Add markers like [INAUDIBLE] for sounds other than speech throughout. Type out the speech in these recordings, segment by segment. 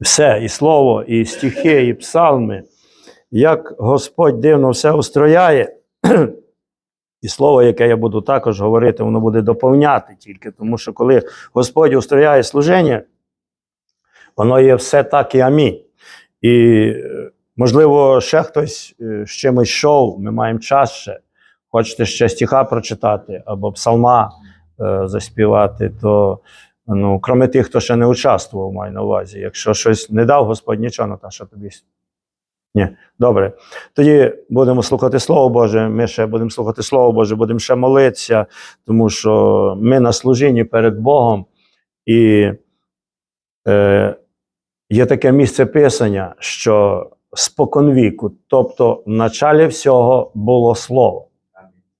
все, і слово, і стихи, і псалми, як Господь дивно все устрояє. [CLEARS THROAT] І слово, яке я буду також говорити, воно буде доповняти тільки, тому що коли Господь устрояє служення, воно є все так і амінь. І, е, можливо, ще хтось е, з чимось йшов, ми маємо час ще. Хочете ще стиха прочитати або псалма е, заспівати, то ну, кроме тих, хто ще не участвував, маю на увазі. Якщо щось не дав Господь, нічого, Наташа, тобі. Ні, добре. Тоді будемо слухати Слово Боже. Ми ще будемо слухати Слово Боже, будемо ще молитися, тому що ми на служінні перед Богом. І е, є таке місце писання, що споконвіку, тобто в началі всього було Слово.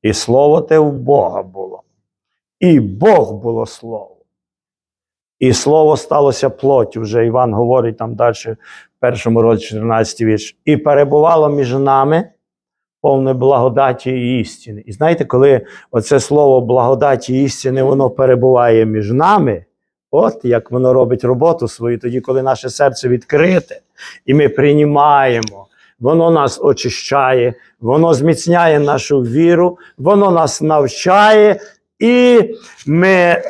І Слово те в Бога було. І Бог було Слово. І Слово сталося плоттю. Вже Іван говорить там далі, в першому році 14 вірш. І перебувало між нами повне благодаті і істини. І знаєте, коли оце слово благодаті і істини, воно перебуває між нами, от як воно робить роботу свою, тоді, коли наше серце відкрите, і ми приймаємо, воно нас очищає, воно зміцняє нашу віру, воно нас навчає, і ми.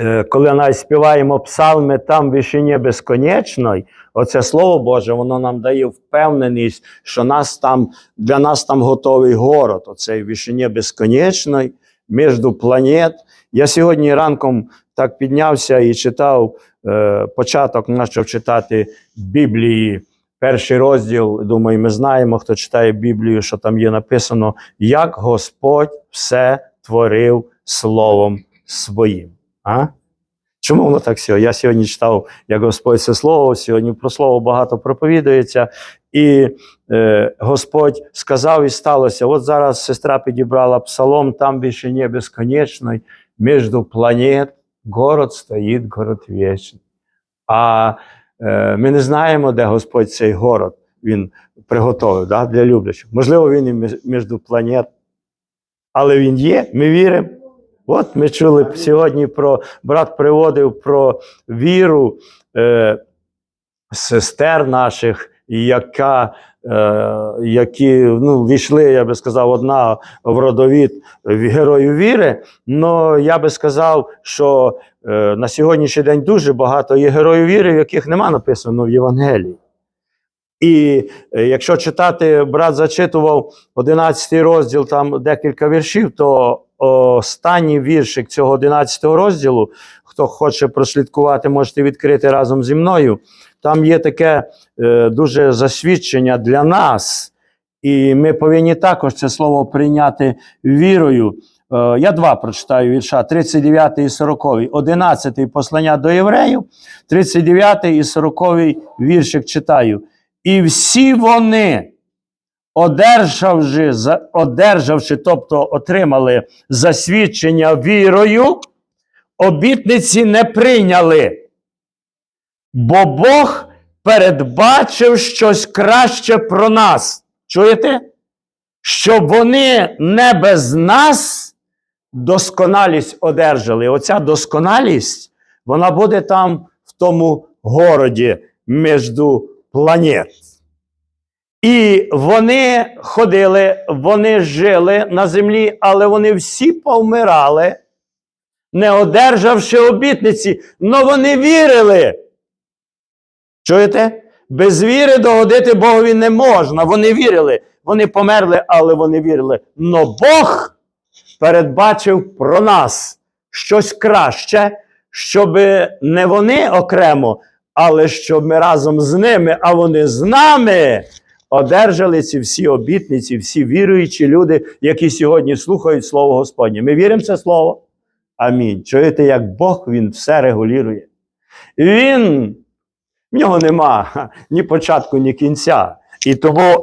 Е, коли навіть співаємо псалми там в вишині безконечної, оце слово Боже, воно нам дає впевненість, що нас там, для нас там готовий город, оцей вишині безконечної, між планет. Я сьогодні ранком так піднявся і читав е, початок, почав читати Біблії. Перший розділ, думаю, ми знаємо, хто читає Біблію, що там є написано, як Господь все творив Словом Своїм. А? Чому воно так сьогодні? Я сьогодні читав, як Господь це слово, сьогодні про слово багато проповідується. І е, Господь сказав, і сталося. От зараз сестра підібрала псалом, там більше не безконечний, між планет город стоїть, город вічний. А е, ми не знаємо, де Господь цей город він приготовив да, для люблячих. Можливо, він і між- планет, але він є, ми віримо. От ми чули сьогодні про брат приводив про віру е, сестер наших, яка, е, які ну, війшли, я би сказав, одна в родовід герою віри. але я би сказав, що е, на сьогоднішній день дуже багато є героїв віри, в яких нема написано в Євангелії. І е, якщо читати, брат зачитував 11 розділ, там декілька віршів, то останній віршик цього 11 розділу, хто хоче прослідкувати, можете відкрити разом зі мною. Там є таке е, дуже засвідчення для нас, і ми повинні також це слово прийняти вірою. Е, я два прочитаю вірша: 39 і 40. 11 послання до євреїв, 39 і 40 віршик читаю. І всі вони, одержавши, одержавши, тобто отримали засвідчення вірою, обітниці не прийняли. Бо Бог передбачив щось краще про нас. Чуєте? Щоб вони не без нас досконалість одержали. Оця досконалість, вона буде там в тому городі між планет. І вони ходили, вони жили на землі, але вони всі повмирали, не одержавши обітниці, але вони вірили. Чуєте? Без віри догодити Богові не можна. Вони вірили. Вони померли, але вони вірили. Но Бог передбачив про нас щось краще, щоб не вони окремо, але щоб ми разом з ними, а вони з нами одержали ці всі обітниці, всі віруючі люди, які сьогодні слухають Слово Господнє. Ми віримо в це слово? Амінь. Чуєте, як Бог він все регулює. Він в нього нема ні початку, ні кінця. І тому,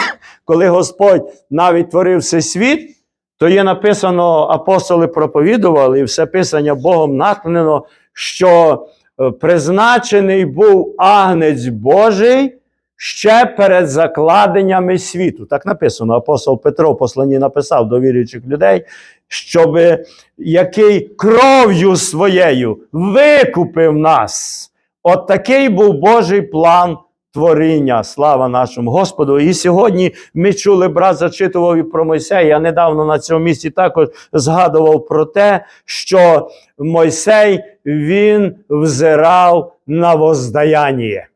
[COUGHS] коли Господь навіть творив всей світ, то є написано, апостоли проповідували, і все писання Богом натхнено, що е, призначений був агнець Божий ще перед закладеннями світу. Так написано. Апостол Петро в посланні написав до віруючих людей, щоб який кров'ю своєю викупив нас От такий був Божий план творіння. Слава нашому Господу. І сьогодні ми чули, брат зачитував і про Мойсея. Я недавно на цьому місці також згадував про те, що Мойсей він взирав на воздаяння.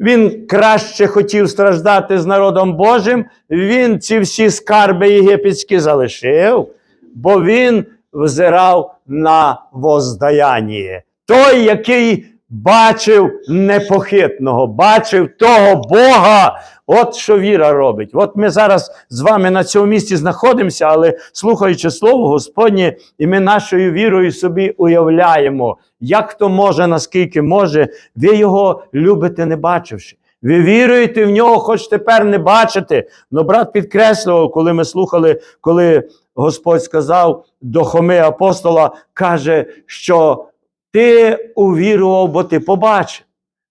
Він краще хотів страждати з народом Божим. Він ці всі скарби єгипетські залишив, бо він взирав на воздаяння. Той, який бачив непохитного, бачив того Бога. От що віра робить. От ми зараз з вами на цьому місці знаходимося, але слухаючи Слово Господнє, і ми нашою вірою собі уявляємо, як хто може, наскільки може, ви його любите, не бачивши. Ви віруєте в нього, хоч тепер не бачите. Но брат підкреслював, коли ми слухали, коли Господь сказав до Хоми апостола, каже, що ти увірував, бо ти побачив.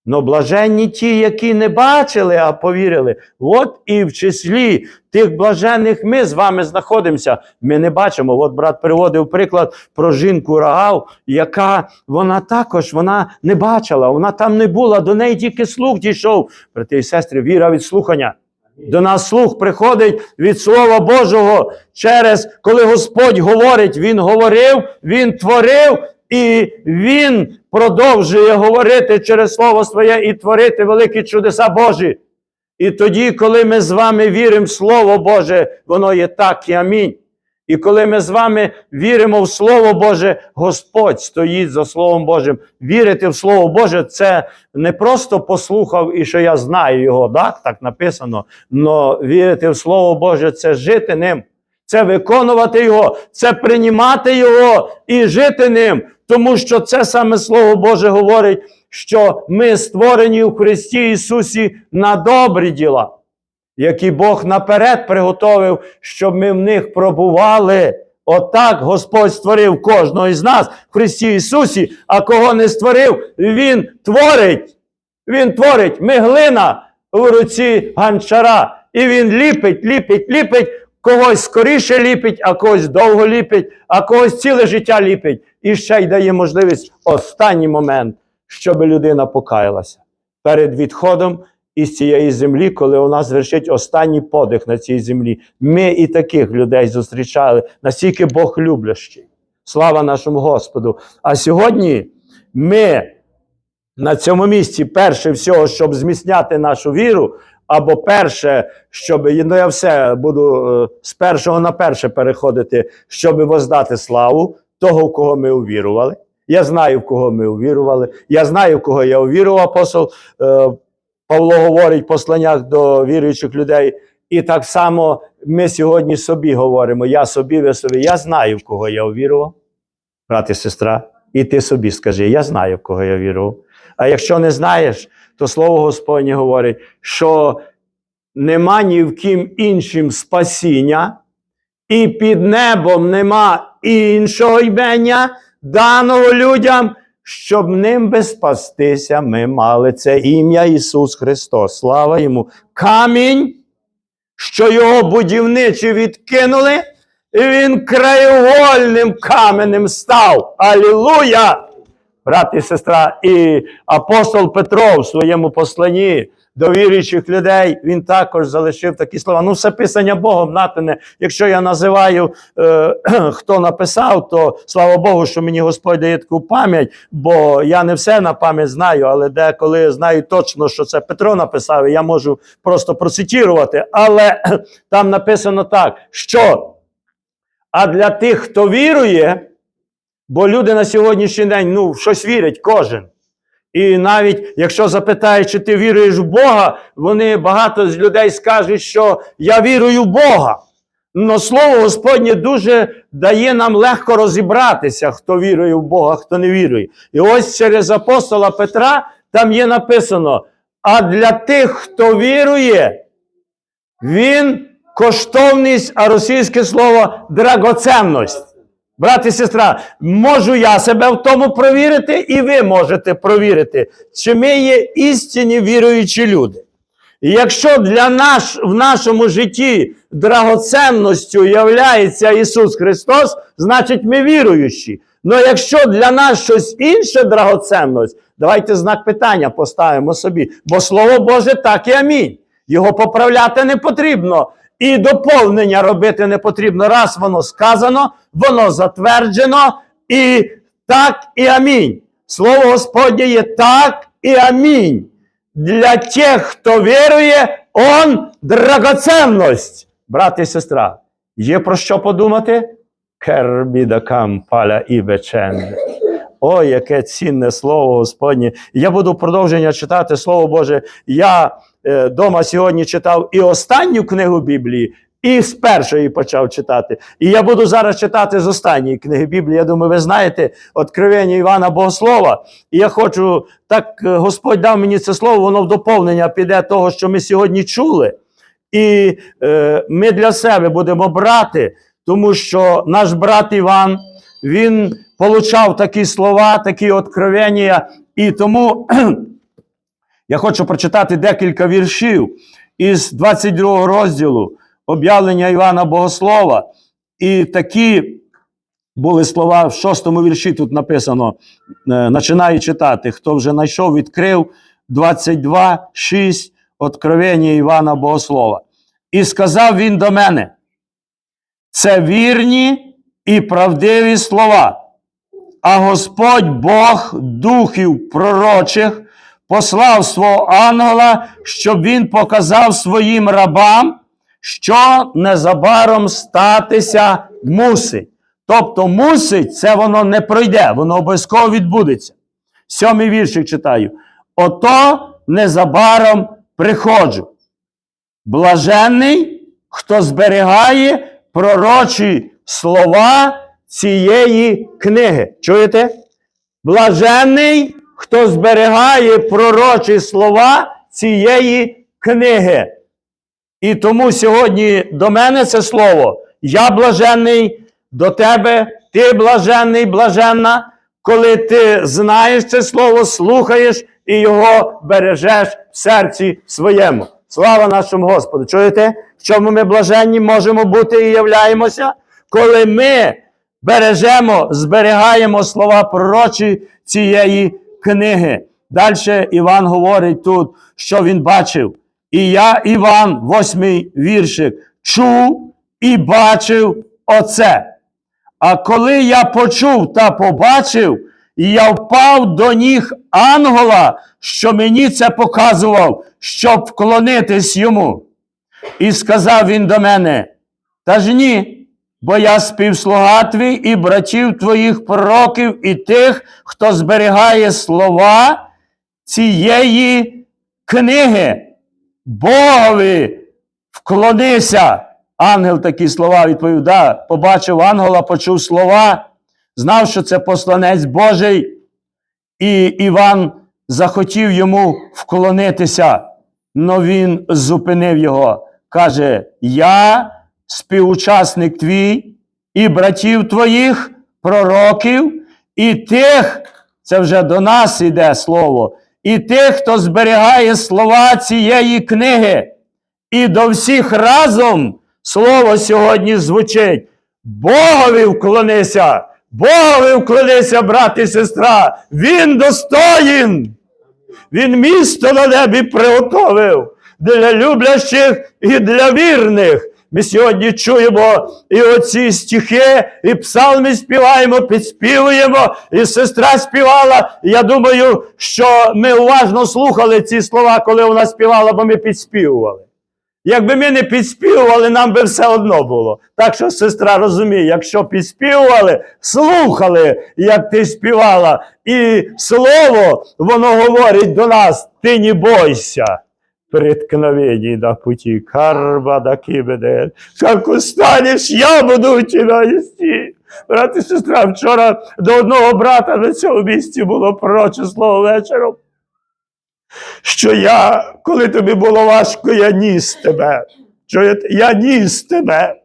Но блаженні ті, які не бачили, а повірили. От і в числі тих блаженних ми з вами знаходимося. Ми не бачимо. От брат приводив приклад про жінку Рагав, яка вона також вона не бачила, вона там не була, до неї тільки слух дійшов. Брати і сестри, віра від слухання. До нас слух приходить від Слова Божого через коли Господь говорить, Він говорив, Він творив, і Він продовжує говорити через Слово Своє і творити великі чудеса Божі. І тоді, коли ми з вами віримо в Слово Боже, воно є так і амінь. І коли ми з вами віримо в Слово Боже, Господь стоїть за Словом Божим. Вірити в Слово Боже це не просто послухав і що я знаю його, так, так написано. Но вірити в Слово Боже це жити ним, це виконувати Його, це приймати Його і жити ним. Тому що це саме Слово Боже говорить, що ми створені в Христі Ісусі на добрі діла які Бог наперед приготовив, щоб ми в них пробували. Отак Господь створив кожного із нас в Христі Ісусі, а кого не створив, Він творить. Він творить ми глина в руці ганчара. І він ліпить, ліпить, ліпить, когось скоріше ліпить, а когось довго ліпить, а когось ціле життя ліпить. І ще й дає можливість останній момент, щоб людина покаялася перед відходом із цієї землі, коли вона звершить останній подих на цій землі. Ми і таких людей зустрічали, настільки Бог люблящий. Слава нашому Господу. А сьогодні ми на цьому місці, перше всього, щоб зміцняти нашу віру, або перше, щоб ну я все буду е, з першого на перше переходити, щоб воздати славу того, в кого ми увірували. Я знаю, в кого ми увірували. Я знаю, в кого я увірував. Апостол е, Павло говорить в посланнях до віруючих людей. І так само ми сьогодні собі говоримо: я собі, ви собі. Я знаю, в кого я увірував, брат і сестра. І ти собі скажи, я знаю, в кого я вірував. А якщо не знаєш, то слово Господнє говорить, що нема ні в ким іншим спасіння, і під небом нема іншого ймення, даного людям, щоб ним би спастися, ми мали це ім'я Ісус Христос. Слава йому. Камінь, що його будівничі відкинули, і він краєвольним каменем став. Алілуя! Брат і сестра, і апостол Петро в своєму посланні до віруючих людей він також залишив такі слова. Ну, все писання Богом натине. Якщо я називаю, е, [CLEARS THROAT] хто написав, то слава Богу, що мені Господь дає таку пам'ять, бо я не все на пам'ять знаю, але деколи знаю точно, що це Петро написав, і я можу просто процитувати. Але [CLEARS THROAT] там написано так, що а для тих, хто вірує. Бо люди на сьогоднішній день ну, в щось вірять кожен. І навіть якщо запитають, чи ти віруєш в Бога, вони багато з людей скажуть, що я вірую в Бога. Но слово Господнє дуже дає нам легко розібратися, хто вірує в Бога, хто не вірує. І ось через апостола Петра там є написано: а для тих, хто вірує, він коштовність, а російське слово драгоценність. Брат і сестра, можу я себе в тому провірити, і ви можете провірити, чи ми є істинні віруючі люди. І якщо для наш, в нашому житті драгоценністю являється Ісус Христос, значить ми віруючі. Але якщо для нас щось інше драгоценність, Давайте знак питання поставимо собі. Бо Слово Боже так і амінь. Його поправляти не потрібно. І доповнення робити не потрібно. Раз воно сказано, воно затверджено, і так і амінь. Слово Господнє є так і амінь. Для тих, хто вірує, он драгоценність. Брат і сестра, є про що подумати? Кербідакам паля і веченде. Ой, яке цінне слово Господнє. Я буду продовження читати Слово Боже. Я дома сьогодні читав і останню книгу Біблії, і з першої почав читати. І я буду зараз читати з останньої книги Біблії. Я думаю, ви знаєте, Откровення Івана Богослова. І я хочу, так е, Господь дав мені це слово, воно в доповнення піде того, що ми сьогодні чули. І е, ми для себе будемо брати, тому що наш брат Іван, він получав такі слова, такі откровення, і тому я хочу прочитати декілька віршів із 22 розділу об'явлення Івана Богослова. І такі були слова в шостому вірші. Тут написано: е, починаю читати. Хто вже знайшов, відкрив 22, 6, Откровення Івана Богослова. І сказав він до мене: це вірні і правдиві слова. А Господь Бог духів пророчих послав свого ангела, щоб він показав своїм рабам, що незабаром статися мусить. Тобто мусить, це воно не пройде, воно обов'язково відбудеться. Сьомий віршик читаю. Ото незабаром приходжу. Блаженний, хто зберігає пророчі слова цієї книги. Чуєте? Блаженний, хто зберігає пророчі слова цієї книги. І тому сьогодні до мене це слово. Я блаженний до тебе, ти блаженний, блаженна, коли ти знаєш це слово, слухаєш і його бережеш в серці своєму. Слава нашому Господу! Чуєте, в чому ми блаженні можемо бути і являємося? Коли ми бережемо, зберігаємо слова пророчі цієї книги. Далі Іван говорить тут, що він бачив. І я, Іван, восьмий віршик, чув і бачив оце. А коли я почув та побачив, я впав до ніг ангела, що мені це показував, щоб вклонитись йому. І сказав він до мене: Та ж ні, бо я співслуга твій і братів твоїх пророків, і тих, хто зберігає слова цієї книги. Богові вклонися. Ангел такі слова відповів, да, побачив ангела, почув слова, знав, що це посланець Божий, і Іван захотів йому вклонитися, но він зупинив його. Каже: Я співучасник твій і братів твоїх, пророків, і тих, це вже до нас іде слово, і тих, хто зберігає слова цієї книги. І до всіх разом слово сьогодні звучить. Богові вклонися, Богові вклонися, брат і сестра. Він достоїн. Він місто на небі приготовив для люблящих і для вірних. Ми сьогодні чуємо і оці стихи, і псалми співаємо, підспівуємо, і сестра співала. Я думаю, що ми уважно слухали ці слова, коли вона співала, бо ми підспівували. Якби ми не підспівували, нам би все одно було. Так що сестра розуміє, якщо підспівували, слухали, як ти співала. І слово, воно говорить до нас: ти не бойся. Преткновений на пути, карба да кибеде. Как устанешь, я буду тебя нести. Брат і сестра, вчора до одного брата на цьому місці було пророче слово вечором що я, коли тобі було важко, я ніс тебе. Чуєте? Я ніс тебе.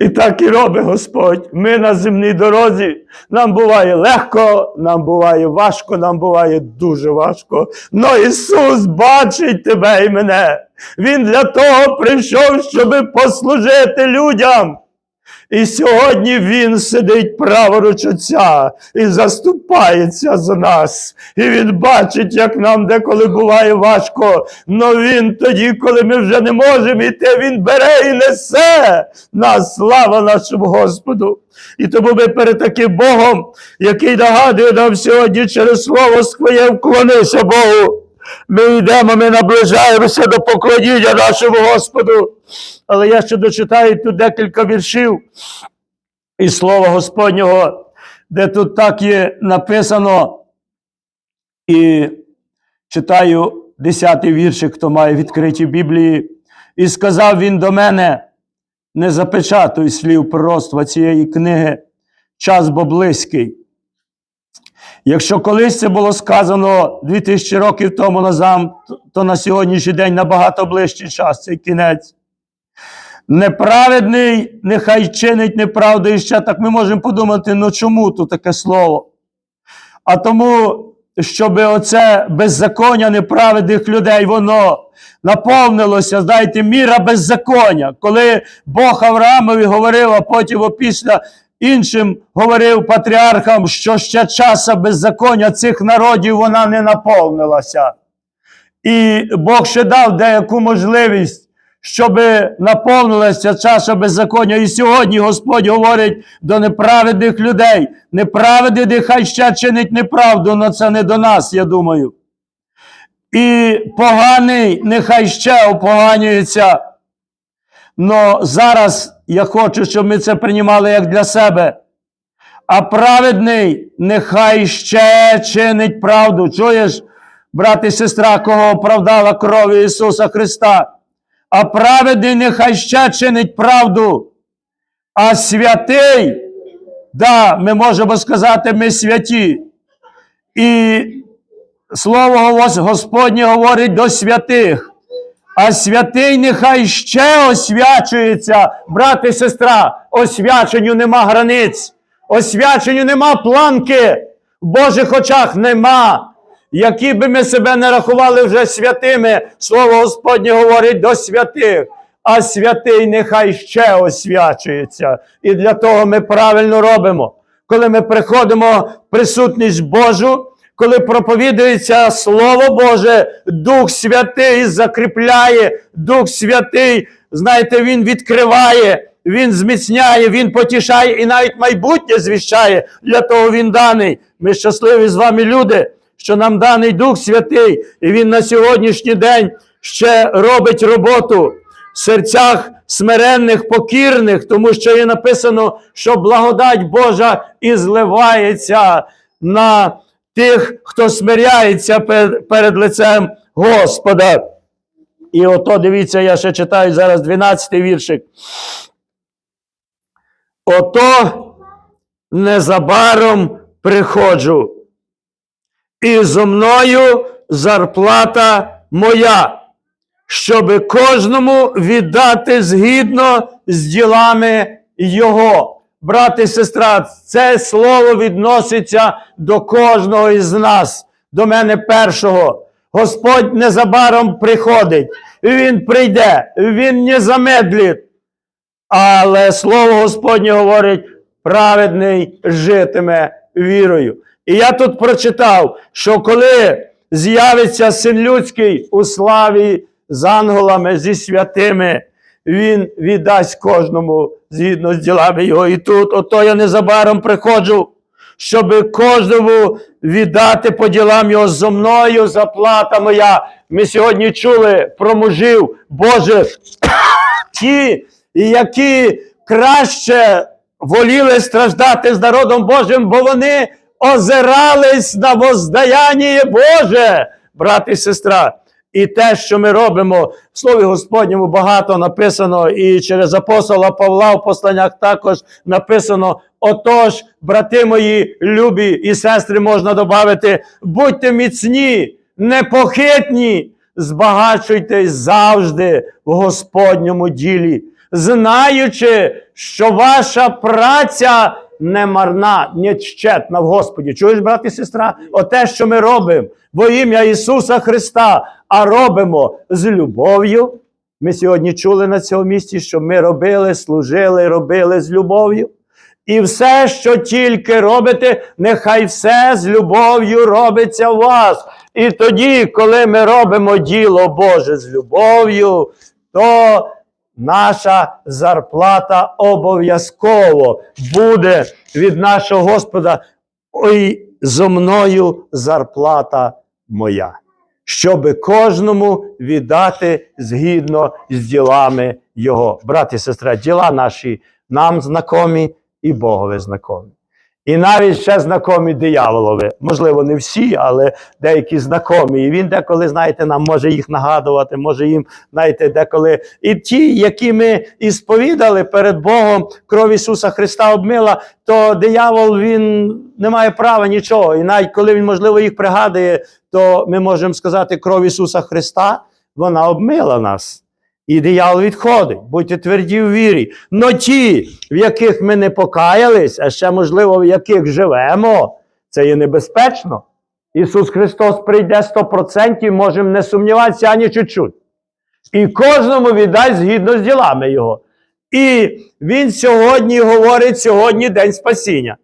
І так і робить Господь. Ми на земній дорозі. Нам буває легко, нам буває важко, нам буває дуже важко. Но Ісус бачить тебе і мене. Він для того прийшов, щоб послужити людям. І сьогодні Він сидить праворуч Отця і заступається за нас. І Він бачить, як нам деколи буває важко. Но Він тоді, коли ми вже не можемо йти, Він бере і несе нас. Слава нашому Господу. І тому ми перед таким Богом, який нагадує нам сьогодні через слово своє, вклонися Богу. Ми йдемо, ми наближаємося до поклоніння нашому Господу. Але я ще дочитаю тут декілька віршів із Слова Господнього, де тут так є написано. І читаю 10-й віршик, хто має відкриті Біблії. І сказав він до мене: не запечатуй слів пророцтва цієї книги, час бо близький. Якщо колись це було сказано 2000 років тому назад, то на сьогоднішній день набагато ближчий час цей кінець. Неправедний нехай чинить неправду і ще так ми можемо подумати, ну чому тут таке слово? А тому, щоб оце беззаконня неправедних людей, воно наповнилося, знаєте, міра беззаконня. Коли Бог Авраамові говорив, а потім опісля іншим говорив патріархам, що ще часа беззаконня цих народів вона не наповнилася. І Бог ще дав деяку можливість, щоб наповнилася чаша беззаконня. І сьогодні Господь говорить до неправедних людей. Неправедний нехай ще чинить неправду, але це не до нас, я думаю. І поганий нехай ще опоганюється. Но зараз я хочу, щоб ми це приймали як для себе. А праведний нехай ще чинить правду. Чуєш, брат і сестра, кого оправдала кров Ісуса Христа? А праведний нехай ще чинить правду. А святий, да, ми можемо сказати, ми святі. І слово Гос- Господнє говорить до святих. А святий нехай ще освячується, брат і сестра. Освяченню нема границь, освяченню нема планки, в Божих очах нема. Які би ми себе не рахували вже святими, слово Господнє говорить до святих, а святий нехай ще освячується. І для того ми правильно робимо. Коли ми приходимо в присутність Божу, коли проповідується Слово Боже, Дух Святий закріпляє, Дух Святий, знаєте, Він відкриває, Він зміцняє, Він потішає і навіть майбутнє звіщає. Для того Він даний. Ми щасливі з вами люди, що нам даний Дух Святий, і Він на сьогоднішній день ще робить роботу в серцях смиренних, покірних, тому що є написано, що благодать Божа і зливається на тих, хто смиряється пер- перед лицем Господа. І ото дивіться, я ще читаю зараз 12 віршик. Ото незабаром приходжу, і зо мною зарплата моя, щоби кожному віддати згідно з ділами його. Брат і сестра, це слово відноситься до кожного із нас, до мене першого. Господь незабаром приходить, Він прийде, Він не замедлить. Але слово Господнє говорить, праведний житиме вірою. І я тут прочитав, що коли з'явиться син людський у славі з ангелами, зі святими, він віддасть кожному згідно з ділами його. І тут, ото я незабаром приходжу, щоб кожному віддати по ділам його зо мною заплата моя. Ми сьогодні чули про мужів Божих, [COUGHS] ті, які краще воліли страждати з народом Божим, бо вони озирались на воздаяння Боже, брат і сестра. І те, що ми робимо, в Слові Господньому багато написано, і через апостола Павла в посланнях також написано: отож, брати мої, любі і сестри, можна додати, будьте міцні, непохитні, збагачуйтесь завжди в Господньому ділі, знаючи, що ваша праця не марна, не щетна в Господі. Чуєш, брат і сестра? Оте, що ми робимо во ім'я Ісуса Христа, а робимо з любов'ю, Ми сьогодні чули на цьому місці, що ми робили, служили, робили з любов'ю. І все, що тільки робите, нехай все з любов'ю робиться у вас. І тоді, коли ми робимо діло Боже з любов'ю, то наша зарплата обов'язково буде від нашого Господа. Ой, зо мною зарплата моя. Щоби кожному віддати згідно з ділами Його. Брат і сестра, діла наші нам знакомі і Богові знакомі. І навіть ще знакомі дияволові. Можливо, не всі, але деякі знакомі. І він деколи, знаєте, нам може їх нагадувати, може їм, знаєте, деколи. І ті, які ми і сповідали перед Богом, кров Ісуса Христа обмила, то диявол він не має права нічого. І навіть коли він, можливо, їх пригадує, то ми можемо сказати, кров Ісуса Христа, вона обмила нас. І диявол відходить, будьте тверді в вірі. Но ті, в яких ми не покаялись, а ще, можливо, в яких живемо, це є небезпечно. Ісус Христос прийде 100%, можемо не сумніватися ані чуть-чуть. І кожному віддасть згідно з ділами Його. І Він сьогодні говорить, сьогодні день спасіння.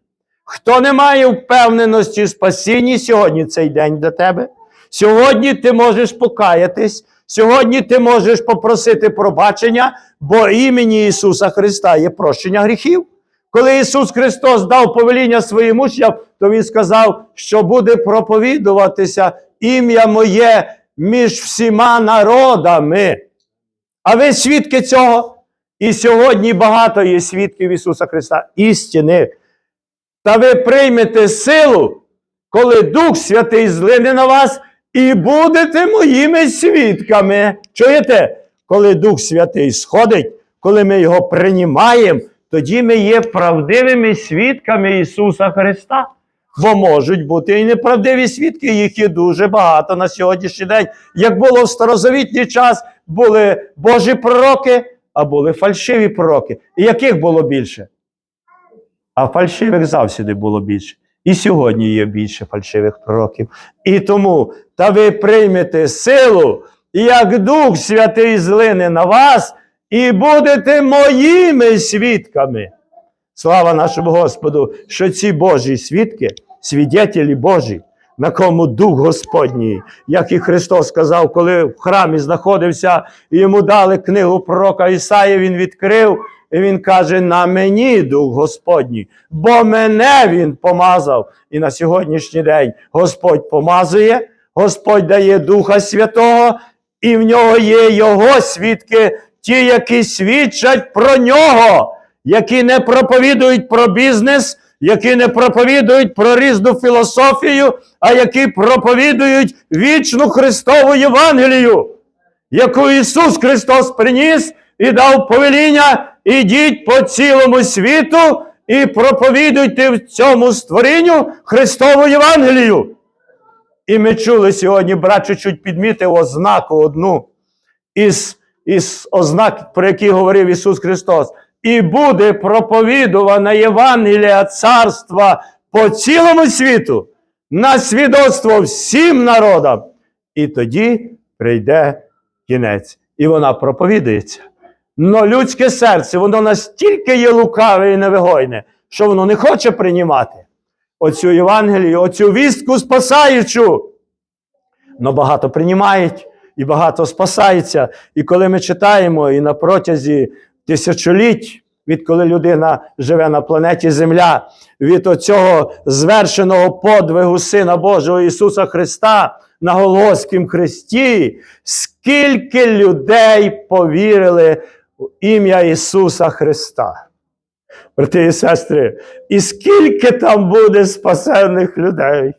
Хто не має впевненості в спасінні, сьогодні цей день для тебе. Сьогодні ти можеш покаятись, сьогодні ти можеш попросити пробачення, бо імені Ісуса Христа є прощення гріхів. Коли Ісус Христос дав повеління своїм учням, то Він сказав, що буде проповідуватися ім'я моє між всіма народами. А ви свідки цього? І сьогодні багато є свідків Ісуса Христа, істини. Та ви приймете силу, коли Дух Святий злине на вас, і будете моїми свідками. Чуєте? Коли Дух Святий сходить, коли ми його приймаємо, тоді ми є правдивими свідками Ісуса Христа. Бо можуть бути і неправдиві свідки, їх є дуже багато на сьогоднішній день. Як було в старозавітній час, були Божі пророки, а були фальшиві пророки. І яких було більше? А фальшивих завсіди було більше. І сьогодні є більше фальшивих пророків. І тому, та ви приймете силу, як Дух Святий злине на вас, і будете моїми свідками. Слава нашому Господу, що ці Божі свідки, свідетелі Божі, на кому Дух Господній, як і Христос сказав, коли в храмі знаходився, і йому дали книгу пророка Ісаї, він відкрив, і він каже: на мені Дух Господній, бо мене Він помазав. І на сьогоднішній день Господь помазує, Господь дає Духа Святого, і в нього є Його свідки, ті, які свідчать про нього, які не проповідують про бізнес, які не проповідують про різну філософію, а які проповідують вічну Христову Євангелію, яку Ісус Христос приніс і дав повеління, ідіть по цілому світу і проповідуйте в цьому створінню Христову Євангелію. І ми чули сьогодні, брат чуть-чуть підмітив ознаку одну із, із ознак, про які говорив Ісус Христос. І буде проповідувана Євангелія царства по цілому світу на свідоцтво всім народам. І тоді прийде кінець. І вона проповідується. Но людське серце, воно настільки є лукаве і невигойне, що воно не хоче приймати оцю Євангелію, оцю вістку спасаючу. Но багато приймають і багато спасається. І коли ми читаємо, і на протязі тисячоліть, відколи людина живе на планеті Земля, від оцього звершеного подвигу Сина Божого Ісуса Христа на Голгофському хресті, скільки людей повірили в ім'я Ісуса Христа. Брати і сестри, і скільки там буде спасених людей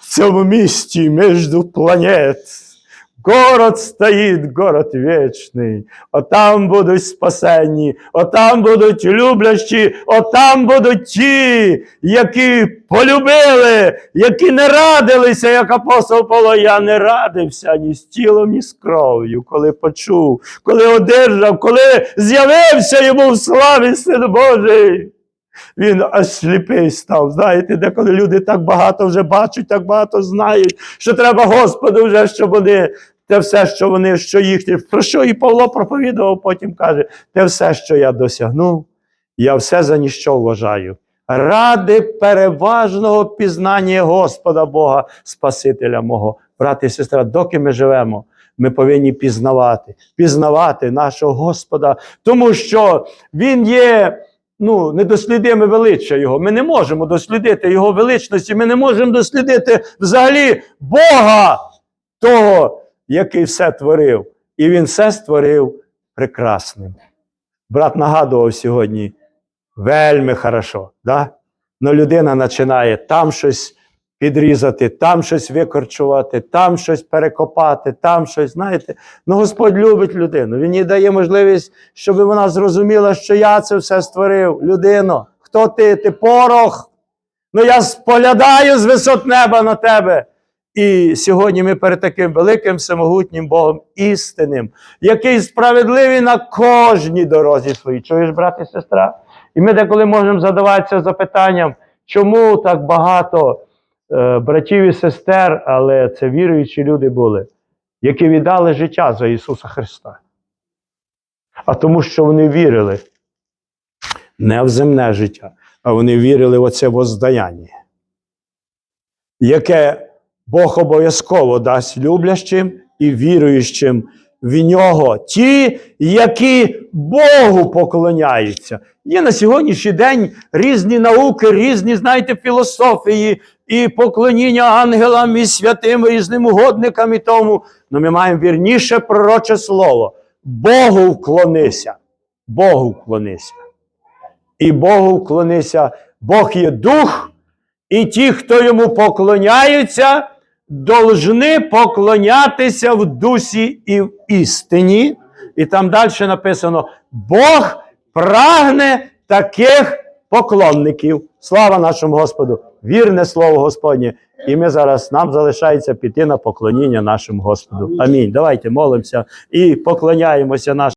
в цьому місті між планет. Город стоїть, город вічний. Отам будуть спасені, отам будуть люблячі, отам будуть ті, які полюбили, які не радилися, як апостол Павло. Я не радився ні з тілом, ні з кров'ю, коли почув, коли одержав, коли з'явився йому в славі Син Божий. Він аж сліпий став. Знаєте, деколи люди так багато вже бачать, так багато знають, що треба Господу вже, щоб вони те все, що вони, що їхні, про що і Павло проповідував, потім каже: те все, що я досягнув, я все за ніщо вважаю. Ради переважного пізнання Господа Бога, Спасителя мого. Брати і сестра, доки ми живемо, ми повинні пізнавати, пізнавати нашого Господа, тому що Він є ну, недослідиме величчя Його. Ми не можемо дослідити Його величності, ми не можемо дослідити взагалі Бога, того, який все творив. І Він все створив прекрасним. Брат нагадував сьогодні, вельми хорошо. Да? Но людина починає там щось підрізати, там щось викорчувати, там щось перекопати, там щось, знаєте. Ну, Господь любить людину. Він їй дає можливість, щоб вона зрозуміла, що я це все створив. Людино, хто ти? Ти порох. Ну я споглядаю з висот неба на тебе. І сьогодні ми перед таким великим всемогутнім Богом істинним, який справедливий на кожній дорозі своїй. Чуєш, брат і сестра? І ми деколи можемо задаватися запитанням, чому так багато е, братів і сестер, але це віруючі люди були, які віддали життя за Ісуса Христа. А тому, що вони вірили не в земне життя, а вони вірили в оце воздаяння, яке Бог обов'язково дасть люблящим і віруючим в нього, ті, які Богу поклоняються. Є на сьогоднішній день різні науки, різні, знаєте, філософії і поклоніння ангелам і святим різним угодникам і тому. Но ми маємо вірніше пророче слово. Богу вклонися. Богу вклонися. І Богу вклонися. Бог є дух, і ті, хто йому поклоняються, должны поклонятися в дусі і в істині. І там далі написано: Бог прагне таких поклонників. Слава нашому Господу! Вірне слово Господнє. І ми зараз нам залишається піти на поклоніння нашому Господу. Амінь. Давайте молимося і поклоняємося нашому.